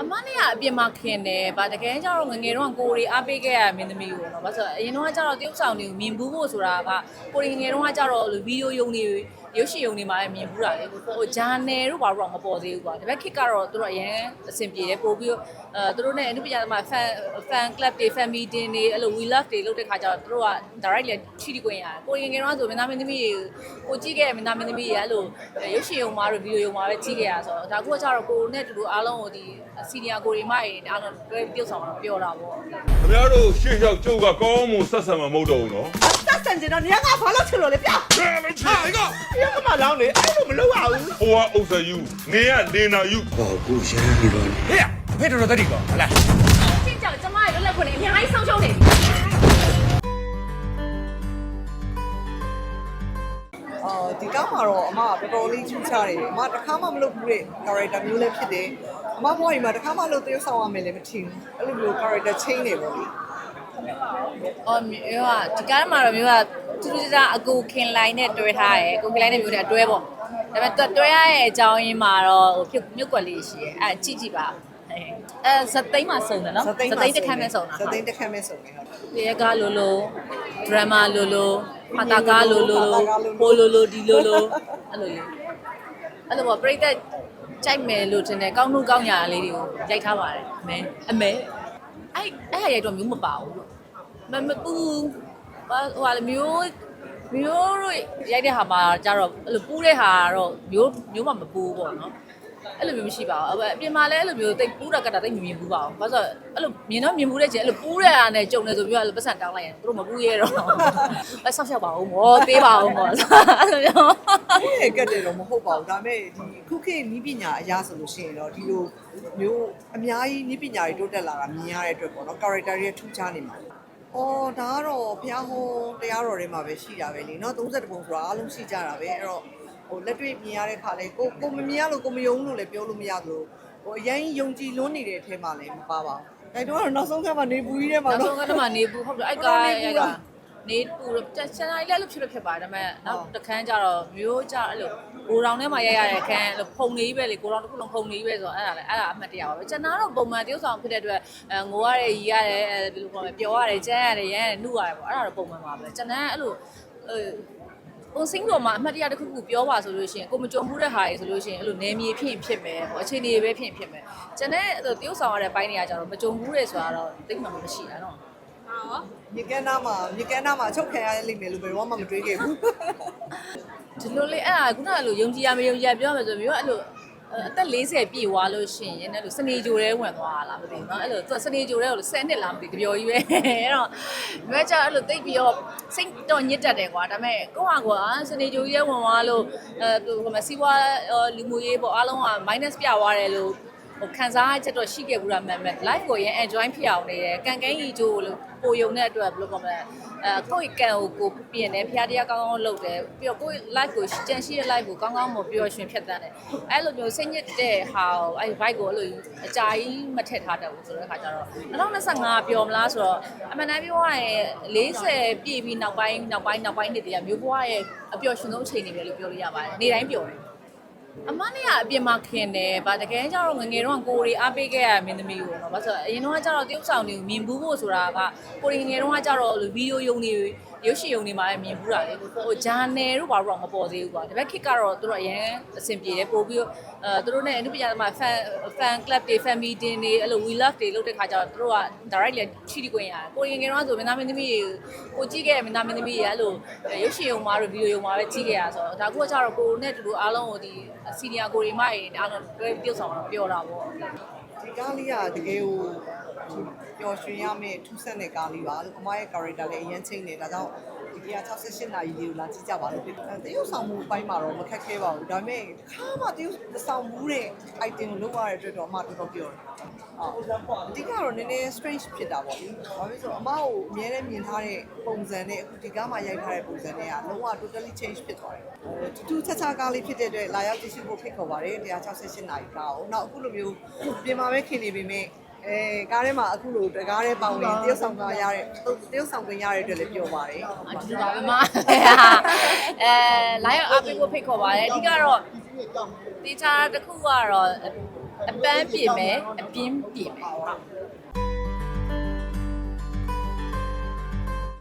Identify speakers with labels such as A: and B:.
A: အမနဲ့ကအပြင်မှာခင်တယ်ဗာတကယ်ကျတော့ငယ်ငယ်တော့ကိုရီအားပေးခဲ့ရမင်းသမီးကိုနော်ဘာလို့ဆိုတော့အရင်တော့ကျတော့တရုပ်ဆောင်တွေကိုမြင်ဘူးဖို့ဆိုတာကကိုရီငယ်တော့ကျတော့ဗီဒီယိုယုံတွေ ရုပ်ရှင်ယုံတွေမှာလည်းမြင်ဘူးတာလေဟိုဂျာနယ်တို့ဘာလို့တော့မပေါ်သေးဘူးကွာဒါပေမဲ့ခစ်ကတော့သူတို့အရင်အဆင်ပြေတယ်ပို့ပြီးတော့အဲသူတို့နဲ့အနုပညာသမား fan fan club တွေ fan meeting တွေအဲ့လို we love တွေလုပ်တဲ့ခါကျတော့သူတို့က direct လည်းထိထိခွင့်ရတယ်ကိုရီငယ်တော့ဆိုမင်းသားမင်းသမီးတွေကိုကြည့်ခဲ့ရမင်းသားမင်းသမီးတွေအဲ့လိုရုပ်ရှင်ယုံမှာတို့ဗီဒီယိုယုံမှာပဲကြည့်ခဲ့ရဆိုတော့ဒါကကျတော့ကိုနဲ့တူတူအားလုံးကိုဒီစီနီယာကိုရီမတွေအားလုံးတွဲပြုတ်ဆောင်တော့ပြောတာပေါ့
B: ခင်ဗျားတို့ရှေ့လျှောက်ကျုပ်ကကောင်းမွန်ဆက်ဆံမှာမဟုတ်တော့ဘူးနော်
C: တက်ဆန်ကျင်တော့နေရာကဘာလို့ချင်လို့လဲပြ
B: ဟဲ့လို့ချေက
C: ပြကမှလောင်းလေအဲ့လိုမလုပ်ရဘူး
B: ဟိုကအုပ်စယူနေရနေနာယူ
D: ဟောကိုရမ်းပြီးတော့
E: ဟေ့ဖေတော်တော်တတိကောဟလား
A: ချင်းကြောင့်ကျမရဲ့လွတ်လပ်ခွင့်တွေအများကြီးဆုံးရှုံးနေပြီ
C: အော်ဒီကားမှာတော့အမကတော်တော်လေးချူချတယ်အမတစ်ခါမှမလုပ်ဘူးတဲ့ character မျိုးလည်းဖြစ်တယ်အမဘွားကြီးမှာတစ်ခါမှလုပ်သေးဆောင်ရမယ်လည်းမထင်ဘူးအဲ့လိုမျိုး character change နေပေါ့လေ
A: အော်မျိုးကဒီကားမှာတော့မျိုးက သူတို့ကကအကူခင်လိုင်းနဲ့တွဲထားတယ်အကူခင်လိုင်းနဲ့မျိုးနဲ့အတွဲပေါ့ဒါပေမဲ့တွဲရတဲ့အကြောင်းရင်းမှာတော့ဟိုမြုပ်ကွက်လေးရှိတယ်အဲကြည့်ကြည့်ပါအဲစသိမ်းမှာစုံတယ်နော်စသိမ်းတစ်ခါမဲ့စုံတာ
C: စသိန်းတစ်ခါမဲ့စုံတယ်ဟုတ်
A: ဒီရကလိုလိုဒရမာလိုလိုဖတာကားလိုလိုဟိုလိုလိုဒီလိုလိုအဲ့လိုလေးအဲ့လိုပေါ့ပြိသက်ကြိုက်မယ်လို့ထင်တယ်ကောင်းနှုတ်ကောင်းညာလေးတွေကိုရိုက်ထားပါတယ်အမဲအမဲအဲ့အဲ့ဟာရိုက်တော့မျိုးမပါဘူးမမပူ ဟိုဟာမျိုးမျိုးတို့ရိုက်တဲ့ဟာမှာကျတော့အဲ့လိုပူးတဲ့ဟာကတော့မျိုးမျိုးမှမပူးပေါ့နော်အဲ့လိုမျိုးမရှိပါဘူးအပြင်မှာလည်းအဲ့လိုမျိုးတိတ်ပူးတာကတာတိတ်မမြင်ဘူးပါဘူးဘာလို့ဆိုအဲ့လိုမြင်တော့မြင်ဘူးတဲ့ချင်းအဲ့လိုပူးတဲ့အားနဲ့ကြုံနေဆိုပြီးတော့အဲ့လိုပတ်စံတောင်းလိုက်ရင်သူတို့မပူးရဲတော့အဲ့ဆောက်ရှောက်ပါဦးမောသေးပါဦးမောအဲ့လိုမျိုး
C: ကဲကက်တယ်တော့မဟုတ်ပါဘူးဒါပေမဲ့ဒီခုခေတ်နီးပညာအရာဆိုလို့ရှိရင်တော့ဒီလိုမျိုးအများကြီးနီးပညာတွေတိုးတက်လာတာမြင်ရတဲ့အတွက်ပေါ့နော် character တွေထူးခြားနေမှာ အော်ဒါကတော့ဘုရားဟောတရားတော်တွေမှာပဲရှိတာပဲလေနော်30ပုံဆိုတာအားလုံးရှိကြတာပဲအဲ့တော့ဟိုလက်တွေ့မြင်ရတဲ့ခါလဲကိုကိုမမြင်ရလို့ကိုမယုံလို့လည်းပြောလို့မရသလိုဟိုအရင်ယုံကြည်လွန်းနေတဲ့အထဲမှာလည်းမပါပါဘူးအဲတော့နောက်ဆုံးခါမှနေပူကြီးထဲမှာ
A: နောက်
C: နော်
A: ဆုံးကတော့နေဘူးဟုတ်တယ်အဲ့ကားရိုက်က နေပူတော့ချန်နိုင်လည်းလို့ဖြစ်လို့ဖြစ်ပါတယ်ဒါပေမဲ့နောက်တစ်ခန်းကျတော့မျိုးကျအဲ့လိုကိုရောင်ထဲမှာရိုက်ရတဲ့ခန်းအဲ့လိုဖုံနေကြီးပဲလေကိုရောင်တစ်ခုလုံးဖုံနေကြီးပဲဆိုတော့အဲ့ဒါလည်းအဲ့ဒါအမှတ်တရပါပဲကျွန်တော်တော့ပုံမှန်တရုပ်ဆောင်ဖြစ်တဲ့အတွက်အဲငိုရတယ်ရီရတယ်အဲဘယ်လိုခေါ်မလဲပျော်ရတယ်ကြမ်းရတယ်ရမ်းရတယ်နှုတ်ရတယ်ပေါ့အဲ့ဒါတော့ပုံမှန်ပါပဲကျွန်တော်အဲ့လိုအဲပုံစင်းပေါ်မှာအမှတ်တရတစ်ခုခုပြောပါဆိုလို့ရှိရင်ကိုမကြုံမှုတဲ့ဟာတွေဆိုလို့ရှိရင်အဲ့လိုနေမြေဖြစ်ရင်ဖြစ်မယ်ဟိုအခြေအနေပဲဖြစ်ရင်ဖြစ်မယ်ကျွန်တော်အဲ့လိုတရုပ်ဆောင်ရတဲ့ဘိုင်းတွေကကျတော့မကြုံဘူးလေဆိုတာတော့သိမှမရှိတာ နော်
C: မြေကန်းနာမှာမြေကန်းနာမှာအချုပ်ခံရလိမ့်မယ်လို့ဘယ်တော့မှမတွေးခဲ့ဘူး
A: ဒီလိုလေးအဲ့ဒါခုနကလိုယုံကြည်ရမယုံကြည်ရပြောမှဆိုပြီးတော့အဲ့လိုအသက်40ပြည့်သွားလို့ရှိရင်အဲ့လိုစနေကြိုတဲဝင်သွားလားမသိဘူးเนาะအဲ့လိုသူကစနေကြိုတဲကို10နှစ်လားမသိတပြောကြီးပဲအဲ့တော့ဒီမဲ့ကျအဲ့လိုတိတ်ပြီးတော့စိတ်တော့ညစ်တတ်တယ်ကွာဒါပေမဲ့ကိုကကွာစနေကြိုကြီးရဲဝင်သွားလို့အဲဟိုမှာစီးပွားလူမှုရေးပေါ့အားလုံးက minus ပြသွားတယ်လို့ ဟိုခံစားချက်တော့ရှိခဲ့ဘူးလားမှန်မှန် live ကိုရင် enjoy ဖြစ်အောင်နေတယ်ကန်ကန်းကြီးကျိုးလို့ပိုယုံတဲ့အတွက်ဘယ်လိုကောမလဲအဲကိုယ့်ကန်ကိုကိုပြင်တယ်ဖျားတရားကောင်းကောင်းလုပ်တယ်ပြီးတော့ကိုယ့် live ကိုကြံရှိတဲ့ live ကိုကောင်းကောင်းမပြောရွှင်ဖြတ်တန်းတယ်အဲ့လိုမျိုးစိတ်ညစ်တဲ့ဟာကိုအဲ့ vibe ကိုအဲ့လိုအကြာကြီးမထည့်ထားတတ်ဘူးဆိုတဲ့ခါကျတော့2025ပြောမလားဆိုတော့အမှန်တမ်းပြောရရင်40ပြည့်ပြီးနောက်ပိုင်းနောက်ပိုင်းနောက်ပိုင်းနှစ်တည်းကမျိုးဘွားရဲ့အပျော်ရွှင်ဆုံးအချိန်တွေပဲလို့ပြောလို့ရပါတယ်နေ့တိုင်းပျော်တယ် အမနဲ့ကအပြင်မှာခင်တယ်ဗာတကယ်ကျတော့ငယ်ငယ်တော့ကိုရီအားပေးခဲ့ရမင်းသမီးကိုနော်ဘာလို့ဆိုတော့အရင်တော့ကျတော့တရုပ်ဆောင်တွေကိုမြင်ဘူးဖို့ဆိုတာကကိုရီငယ်တော့ကျတော့ဗီဒီယိုယုံတွေ ရုပ်ရှင်ယုံတွေမှာလည်းမြင်ဘူးတာလေဟိုဂျာနယ်တို့ဘာလို့တော့မပေါ်သေးဘူးကွာဒါပေမဲ့ခစ်ကတော့သူတို့အရင်အဆင်ပြေတယ်ပို့ပြီးတော့အဲသူတို့နဲ့အနုပညာသမား fan fan club တွေ fan meeting တွေအဲ့လို we love တွေလုပ်တဲ့ခါကျတော့သူတို့က direct လည်းထိထိခွင့်ရတယ်ကိုရီငယ်တော့ဆိုမင်းသားမင်းသမီးတွေကိုကြည့်ခဲ့ရမင်းသားမင်းသမီးတွေအဲ့လိုရုပ်ရှင်ယုံမှာတို့ဗီဒီယိုယုံမှာပဲကြည့်ခဲ့ရဆိုတော့ဒါကကျတော့ကိုနဲ့တူတူအားလုံးကိုဒီစီနီယာကိုရီမတွေအားလုံးတွဲပြုတ်ဆောင်တော့ပြောတာပေါ့
C: ဒီကားလေးကတကယ်ကိုပျော်ရွှင်ရမယ့်ထူးဆန်းတဲ့ကားလေးပါလို့အမရဲ့ character လည်းအရင်ချင်းနေဒါကြောင့် ဒီက68နာရီလေးကိုလာကြည့်ကြပါလို့ပြောတရုပ်ဆောင်မှုအပိုင်းမှာတော့မခက်ခဲပါဘူးဒါပေမဲ့တစ်ခါမှတရုပ်ဆောင်မှုတဲ့ item ကိုလုပ်ရတဲ့အတွက်တော့အမတော်တော်ပြောတယ်ဟုတ်အဓိကတော့နည်းနည်း strange ဖြစ်တာပေါ့လေဘာဖြစ်လို့အမကိုအများနဲ့မြင်ထားတဲ့ပုံစံနဲ့အခုဒီကားမှာရိုက်ထားတဲ့ပုံစံနဲ့ကလုံးဝ totally change ဖြစ်သွားတယ်တူတူချက်ချကားလေးဖြစ်တဲ့အတွက်လာရောက်ကြည့်ရှုဖို့ဖိတ်ခေါ်ပါတယ်168နာရီကားကိုနောက်အခုလိုမျိုးပြင်မာပဲခင်နေပေမဲ့ အဲကားထဲမှာအခုလိုတကားထဲပေါင်နေတရုပ်ဆောင်ကရတဲ့တရုပ်ဆောင်ခွင့်ရတဲ့အတွက်လည်းပြောပါတယ်
A: အတူတူပါပဲမအဲ live အားပေးဖို့ဖိတ်ခေါ်ပါတယ်အဓိကတော့တေချာတစ်ခုကတော့အပန်းပြေမယ်အပြင်းပြေမယ်